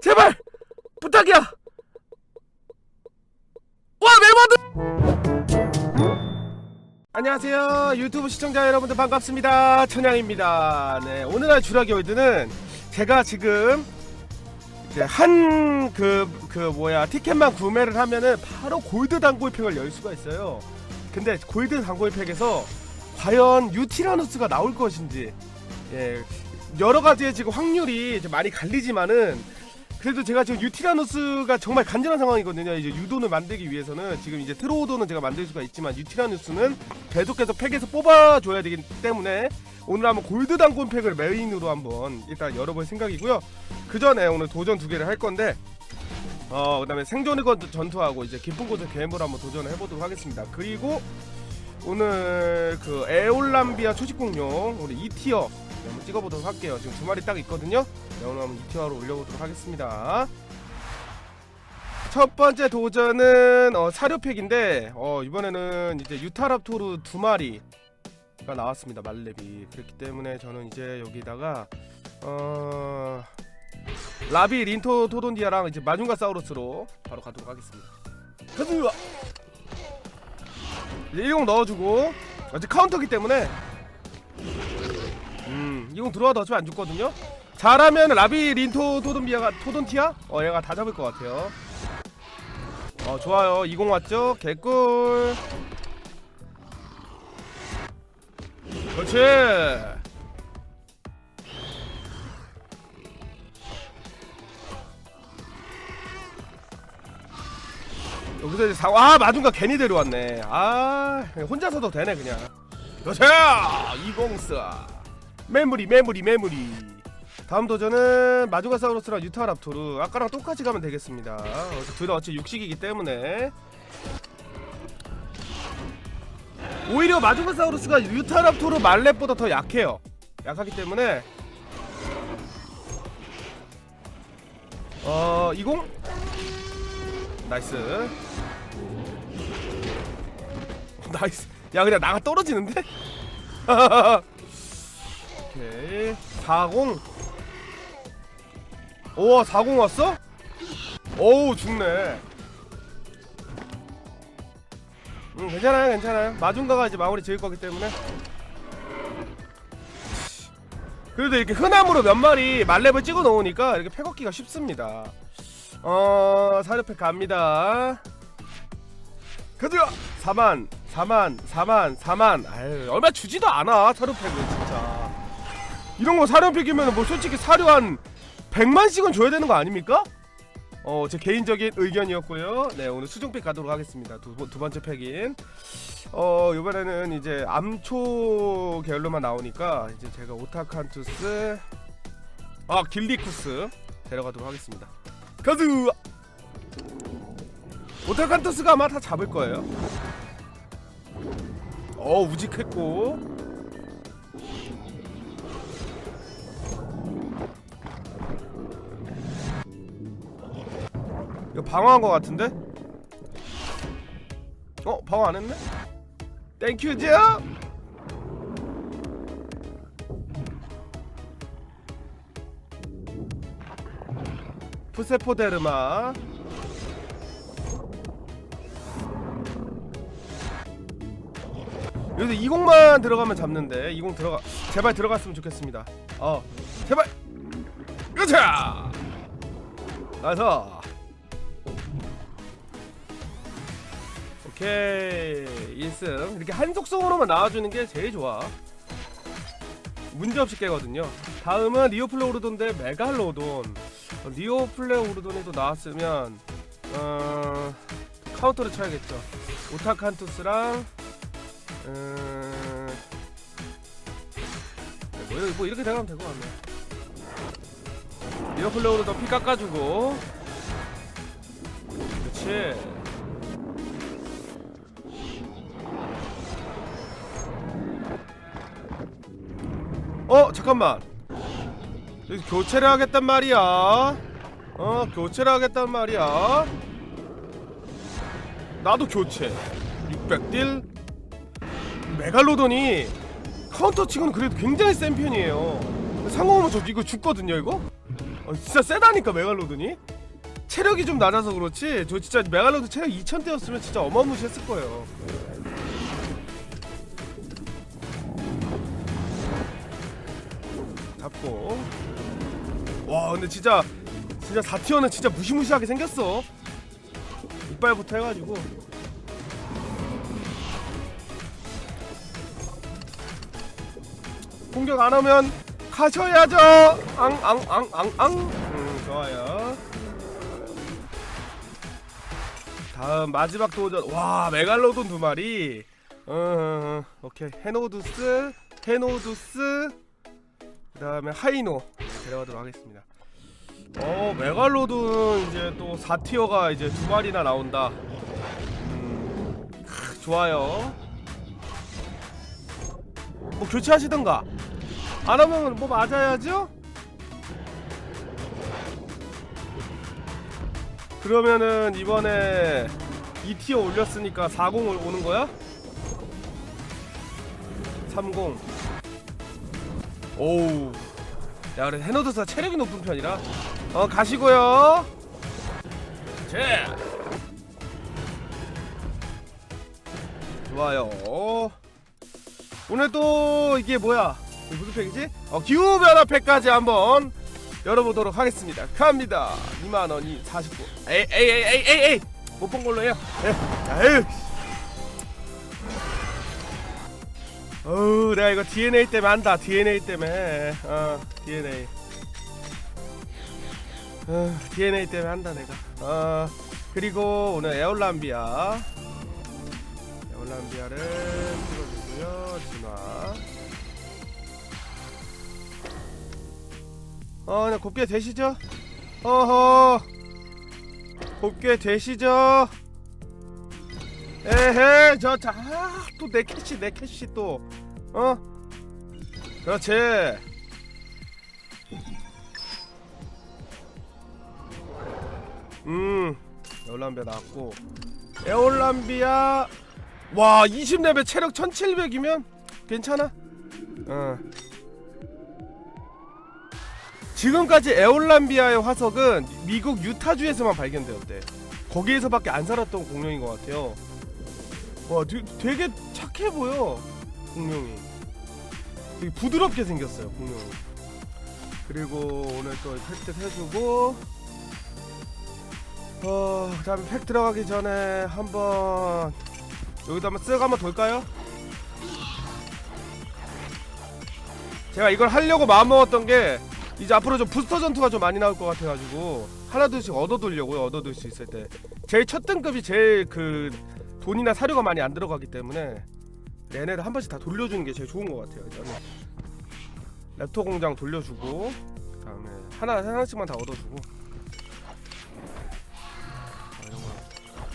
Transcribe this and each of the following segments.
제발 부탁이야. 와 멜버드. 안녕하세요 유튜브 시청자 여러분들 반갑습니다 천양입니다. 네 오늘날 주라기 월드는 제가 지금 이제 한그그 뭐야 티켓만 구매를 하면은 바로 골드 단골 팩을 열 수가 있어요. 근데 골드 단골 팩에서 과연 유티라누스가 나올 것인지 예 여러 가지의 지금 확률이 많이 갈리지만은 그래도 제가 지금 유티라누스가 정말 간절한 상황이거든요. 이제 유돈을 만들기 위해서는 지금 이제 트로우돈은 제가 만들 수가 있지만 유티라누스는 계속해서 팩에서 뽑아줘야 되기 때문에 오늘 한번 골드 단골 팩을 메인으로 한번 일단 열어볼 생각이고요. 그 전에 오늘 도전 두 개를 할 건데 어 그다음에 생존의 건 전투하고 이제 깊은 곳의 괴물 한번 도전을 해보도록 하겠습니다. 그리고 오늘 그 에올람비아 초식공룡 우리 2티어 한번 찍어보도록 할게요. 지금 두 마리 딱 있거든요. 네, 오늘 한번 2티어로 올려보도록 하겠습니다. 첫 번째 도전은 어, 사료팩인데 어, 이번에는 이제 유타랍토르 두 마리가 나왔습니다. 말렙이 그렇기 때문에 저는 이제 여기다가 어, 라비 린토 토돈디아랑 이제 마중가 사우루스로 바로 가도록 하겠습니다. 이제 1공 넣어주고 아직 카운터기 때문에 음 2공 들어와도 어차피 안 죽거든요 잘하면 라비 린토 토돈비아가 토돈티아? 어 얘가 다 잡을 것 같아요. 어 좋아요. 2공 왔죠? 개꿀. 그렇지. 여기서 이제 사, 아 마중가 괜히 데려왔네. 아 혼자서도 되네 그냥. 여자 이공사. 메모리 메모리 메모리 다음 도전은 마주가사우루스랑 유타랍토르. 아까랑 똑같이 가면 되겠습니다. 어, 둘다 어차피 육식이기 때문에. 오히려 마주가사우루스가 유타랍토르 말렙보다 더 약해요. 약하기 때문에. 어 20? 나이스. 나이스. 야 그냥 나가 떨어지는데? 오케이. 40 오, 40 왔어? 오우, 죽네. 음, 괜찮아요, 괜찮아요. 마중가가 이제 마무리 지을 거기 때문에. 그래도 이렇게 흔함으로 몇 마리 말렙을 찍어 놓으니까 이렇게 팩업기가 쉽습니다. 어, 사료팩 갑니다. 가자! 4만, 4만, 4만, 4만. 아유, 얼마 주지도 않아, 사료팩은 진짜. 이런 거 사료팩이면 뭐 솔직히 사료 한 100만씩은 줘야 되는 거 아닙니까? 어, 제 개인적인 의견이었고요. 네, 오늘 수중팩 가도록 하겠습니다. 두, 번- 두 번째 팩인. 어, 이번에는 이제 암초 계열로만 나오니까 이제 제가 오타칸투스 아, 길리쿠스 데려가도록 하겠습니다. 가즈! 오타칸투스가 아마 다 잡을 거예요. 어, 우직했고. 이거 방어한 거 같은데? 어? 방어 안 했네? 땡큐죠? 푸세포데르마 여기서 20만 들어가면 잡는데 20 들어가 제발 들어갔으면 좋겠습니다 어 제발 으차 나서 오케이 1승 이렇게 한 속성으로만 나와주는 게 제일 좋아. 문제없이 깨거든요. 다음은 리오플레오르돈데 메갈로돈. 어, 리오플레오르돈이 또 나왔으면 어, 카운터를 쳐야겠죠. 오타칸투스랑 음, 네, 뭐, 뭐 이렇게 생각하면 될 것 같네. 리오플레오르돈 피 깎아주고. 그렇지 어 잠깐만. 교체를 하겠단 말이야. 어 교체를 하겠단 말이야. 나도 교체. 600딜. 메갈로돈이 카운터 치고는 그래도 굉장히 센 편이에요. 상호하면 저 이거 죽거든요 이거? 어, 진짜 세다니까 메갈로돈이 체력이 좀 낮아서 그렇지. 저 진짜 메갈로돈 체력 2000대였으면 진짜 어마무시했을 거예요 잡고 와 근데 진짜 진짜 4티어는 진짜 무시무시하게 생겼어. 이빨부터 해가지고. 공격 안 하면 가셔야죠. 앙앙앙앙앙. 음 좋아요. 다음 마지막 도전. 와 메갈로돈 두 마리. 어, 어, 어. 오케이. 헤노두스 헤노두스 그 다음에 하이노. 데려가도록 하겠습니다. 어 메갈로돈 이제 또 4티어가 이제 두 마리나 나온다. 음, 크, 좋아요. 뭐 교체하시던가. 안 하면 뭐 맞아야죠? 그러면은 이번에 2티어 올렸으니까 40을 오는 거야? 30 오우. 야 그래 헤노드스가 체력이 높은 편이라. 어 가시고요. 제. 좋아요. 오늘 또 이게 뭐야? 무슨 팩이지? 어 기후 변화 팩까지 한번 열어보도록 하겠습니다. 갑니다. 2만원이 49 에이 에이 에이 에이 에이 에이. 못 본 걸로 해요. 에, 에휴 어우 내가 이거 DNA 때문에 한다 DNA 때문에. 어 DNA 어, DNA 때문에 한다 내가. 어 그리고 오늘 에올람비아. 에올람비아를 찍어주고요 진화. 어 그냥 곱게 되시죠? 어허. 곱게 되시죠? 에헤 저자또내 캐시 내 캐시 또 어? 그렇지. 음 에올람비아 나왔고. 에올람비아 와 20레벨 체력 1700이면 괜찮아? 어. 지금까지 에올람비아의 화석은 미국 유타주에서만 발견되었대. 거기에서밖에 안 살았던 공룡인 것 같아요. 와 되게, 착해 보여 공룡이. 되게 부드럽게 생겼어요 공룡이. 그리고 오늘 또 팩트 해주고 어 그다음에 팩 들어가기 전에 한번 여기도 한번 쓱 한번 돌까요? 제가 이걸 하려고 마음먹었던 게 이제 앞으로 좀 부스터 전투가 좀 많이 나올 것 같아가지고 하나둘씩 얻어두려고요 얻어둘 수 있을 때. 제일 첫 등급이 제일 그 돈이나 사료가 많이 안 들어가기 때문에 얘네를 한 번씩 다 돌려주는 게 제일 좋은 것 같아요 일단은 랩토 공장 돌려주고 그다음에 하나 하나씩만 다 얻어주고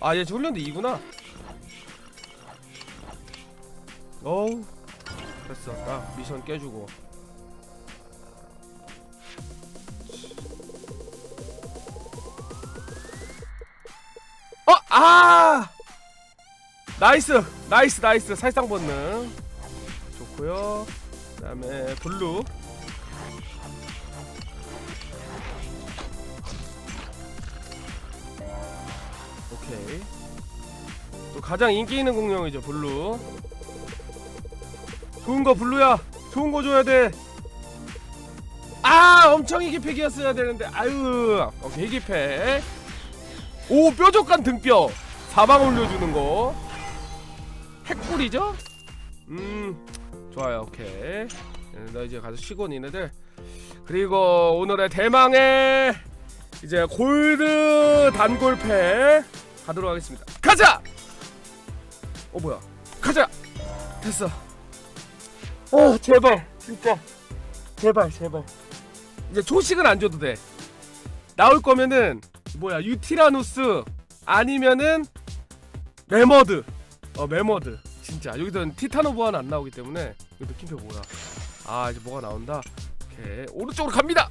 아얘 지금 훈련대 2구나 어우 됐어 나 미션 깨주고 어! 아! 나이스! 나이스 나이스. 살상 본능. 좋고요. 그 다음에 블루. 오케이. 또 가장 인기 있는 공룡이죠 블루. 좋은 거 블루야. 좋은 거 줘야 돼. 아! 엄청 희귀팩이었어야 되는데. 아유 오케이 희귀팩. 오 뾰족한 등뼈. 사방 올려주는 거 핵불이죠? 음 좋아요. 오케이. 네, 나 이제 가서 쉬고 니네들. 그리고 오늘의 대망의 이제 골드 단골패 가도록 하겠습니다. 가자! 어 뭐야? 가자! 됐어. 어 제발. 진짜. 제발 제발. 이제 초식은 안 줘도 돼. 나올 거면은 뭐야 유티라누스 아니면은 메머드 어 메머드. 진짜. 여기서는 티타노보아는 안 나오기 때문에 이거 느낌표 뭐야 아 이제 뭐가 나온다? 오케이. 오른쪽으로 갑니다!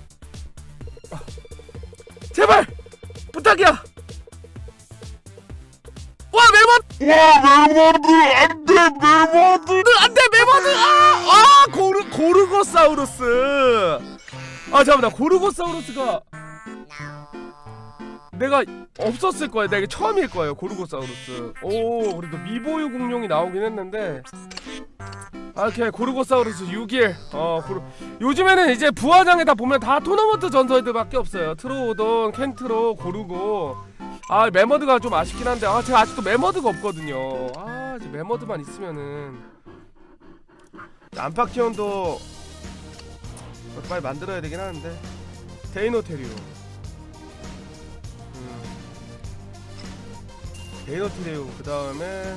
아, 제발! 부탁이야! 와 메머드! 와 메모드! 안돼 메모드! 안돼 메머드! 아, 아 고르 고르고사우루스! 아 잠깐만 나 고르고사우루스가 내가 없었을 거야. 내가 처음일 거예요 고르고사우루스. 오 그래도 미보유 공룡이 나오긴 했는데. 아, 오케이 고르고사우루스 6일. 어 고르... 요즘에는 이제 부화장에 다 보면 다 토너먼트 전설들밖에 없어요. 트로오돈 켄트로 고르고. 아 메머드가 좀 아쉽긴 한데. 아 제가 아직도 메머드가 없거든요. 아 이제 메머드만 있으면은. 안파키온도 빨리 만들어야 되긴 하는데. 데이노테리움 데이노테리움 그 다음에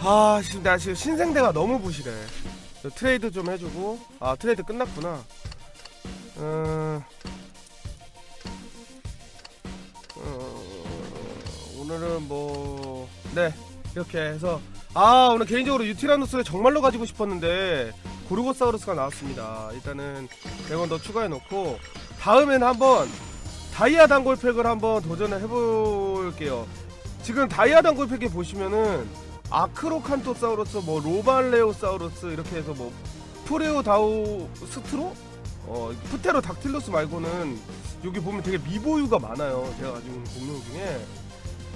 아. 지금 나 지금 신생대가 너무 부실해. 저 트레이드 좀 해주고. 아 트레이드 끝났구나. 음, 어, 오늘은 뭐 네 이렇게 해서. 아 오늘 개인적으로 유티라노스를 정말로 가지고 싶었는데 고르고사우루스가 나왔습니다. 일단은 100원 더 추가해 놓고 다음엔 한번 다이아 단골팩을 한번 도전을 해볼게요. 지금 다이아 단골팩에 보시면은 아크로칸토사우루스 뭐 로발레오사우루스 이렇게 해서 뭐 프레오다우스트로? 어 프테로 닥틸로스 말고는 여기 보면 되게 미보유가 많아요. 제가 가지고 있는 공룡 중에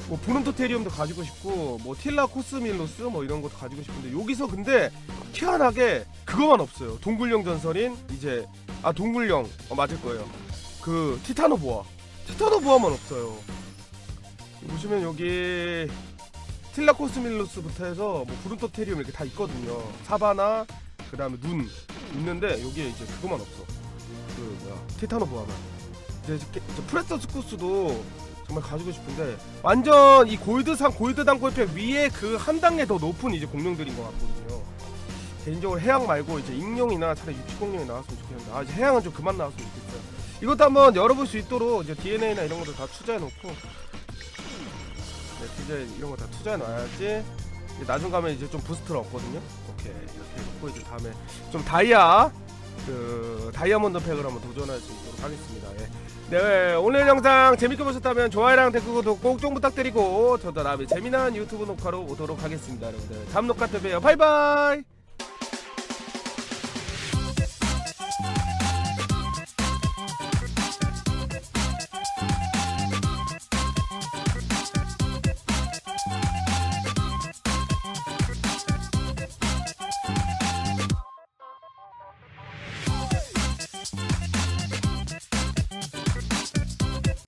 뭐 브론토테리움도 가지고 싶고 뭐 틸라 코스밀로스 뭐 이런 것도 가지고 싶은데 여기서 근데 희한하게 그거만 없어요 동굴령 전설인 이제 아 동굴령 어 맞을 거예요 그 티타노 보아 티타노 보아만 없어요 보시면 여기 틸라 코스밀로스부터 해서 뭐 브룬토테리움 이렇게 다 있거든요. 사바나 그 다음에 눈 있는데 여기에 이제 그거만 없어. 그 뭐야 티타노 보아만. 이제 이제 프레스토스쿠스도 정말 가지고 싶은데 완전 이 골드상 골드 단골팩 위에 그 한 단계 더 높은 이제 공룡들인 것 같거든요. 개인적으로 해양 말고 이제 익룡이나 차라리 육식 공룡이 나왔으면 좋겠는데 아 이제 해양은 좀 그만 나왔으면 좋겠어요. 이것도 한번 열어볼 수 있도록 이제 DNA나 이런 것도 다 투자해 놓고 네, 이제 이런 거 다 투자해 놔야지 이제 나중 가면 이제 좀 부스트를 얻거든요. 오케이 이렇게 놓고 이제 다음에 좀 다이아 그 다이아몬드 팩을 한번 도전할 수 있도록 하겠습니다. 예. 네 오늘 영상 재밌게 보셨다면 좋아요랑 댓글 구독 꼭 좀 부탁드리고 저도 다음에 재미난 유튜브 녹화로 오도록 하겠습니다. 여러분들 다음 녹화 때 봬요. 바이바이.